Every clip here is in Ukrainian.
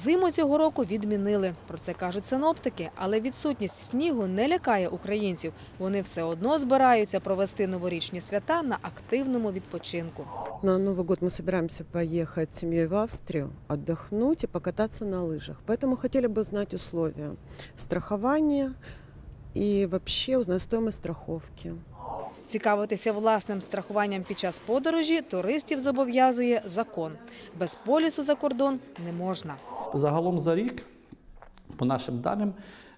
Зиму цього року відмінили. Про це кажуть синоптики, але відсутність снігу не лякає українців. Вони все одно збираються провести новорічні свята на активному відпочинку. На Новый год мы собираемся поехать с семьей в Австрию, отдохнуть и покататься на лыжах. Поэтому хотели бы узнать условия страхования и вообще узнать стоимость страховки. Цікавитися власним страхуванням під час подорожі туристів зобов'язує закон. Без полісу за кордон не можна. Загалом за рік, по нашим даним,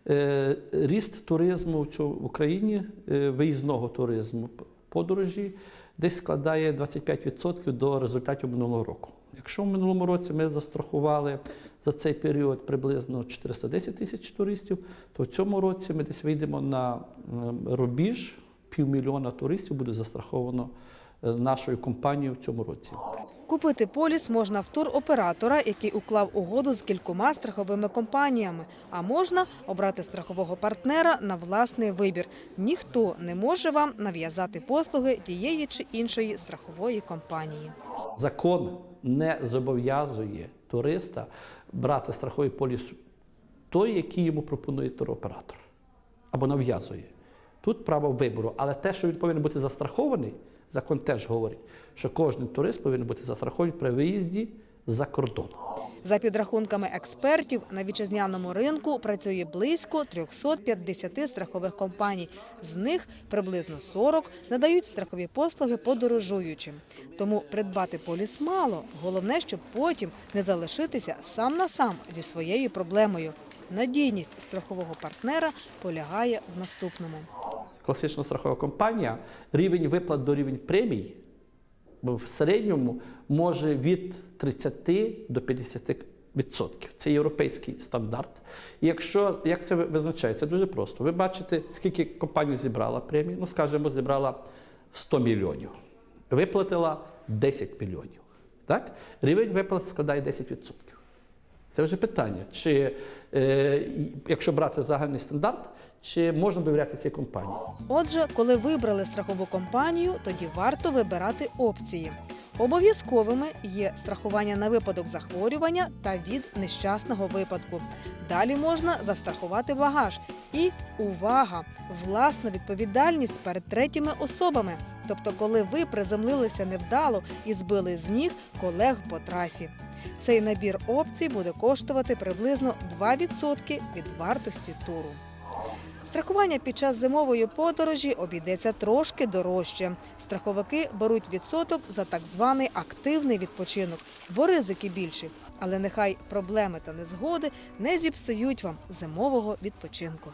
е, ріст туризму в Україні, е, виїзного туризму подорожі, десь складає 25% до результатів минулого року. Якщо в минулому році ми застрахували за цей період приблизно 410 тисяч туристів, то в цьому році ми десь вийдемо на рубіж, півмільйона туристів буде застраховано е, нашою компанією в цьому році. Купити поліс можна в туроператора, який уклав угоду з кількома страховими компаніями. А можна обрати страхового партнера на власний вибір. Ніхто не може вам нав'язати послуги тієї чи іншої страхової компанії. Закон не зобов'язує туриста брати страховий поліс той, який йому пропонує туроператор або нав'язує. Тут право вибору, але те, що він повинен бути застрахований, закон теж говорить, що кожен турист повинен бути застрахований при виїзді за кордон. За підрахунками експертів, на вітчизняному ринку працює близько 350 страхових компаній. З них приблизно 40 надають страхові послуги подорожуючим. Тому придбати поліс мало. Головне, щоб потім не залишитися сам на сам зі своєю проблемою. Надійність страхового партнера полягає в наступному. Класична страхова компанія рівень виплат до рівень премій в середньому може від 30 до 50 відсотків. Це європейський стандарт. І якщо як це визначається, дуже просто. Ви бачите, скільки компанія зібрала премії, ну скажімо, зібрала 100 мільйонів, виплатила 10 мільйонів. Так? Рівень виплат складає 10%. Це вже питання, чи е, якщо брати загальний стандарт, чи можна довіряти цій компанії. Отже, коли вибрали страхову компанію, тоді варто вибирати опції. Обов'язковими є страхування на випадок захворювання та від нещасного випадку. Далі можна застрахувати багаж. І увага! Власну відповідальність перед третіми особами. Тобто, коли ви приземлилися невдало і збили з ніг колег по трасі. Цей набір опцій буде коштувати приблизно 2% від вартості туру. Страхування під час зимової подорожі обійдеться трошки дорожче. Страховики беруть відсоток за так званий активний відпочинок, бо ризики більші. Але нехай проблеми та незгоди не зіпсують вам зимового відпочинку.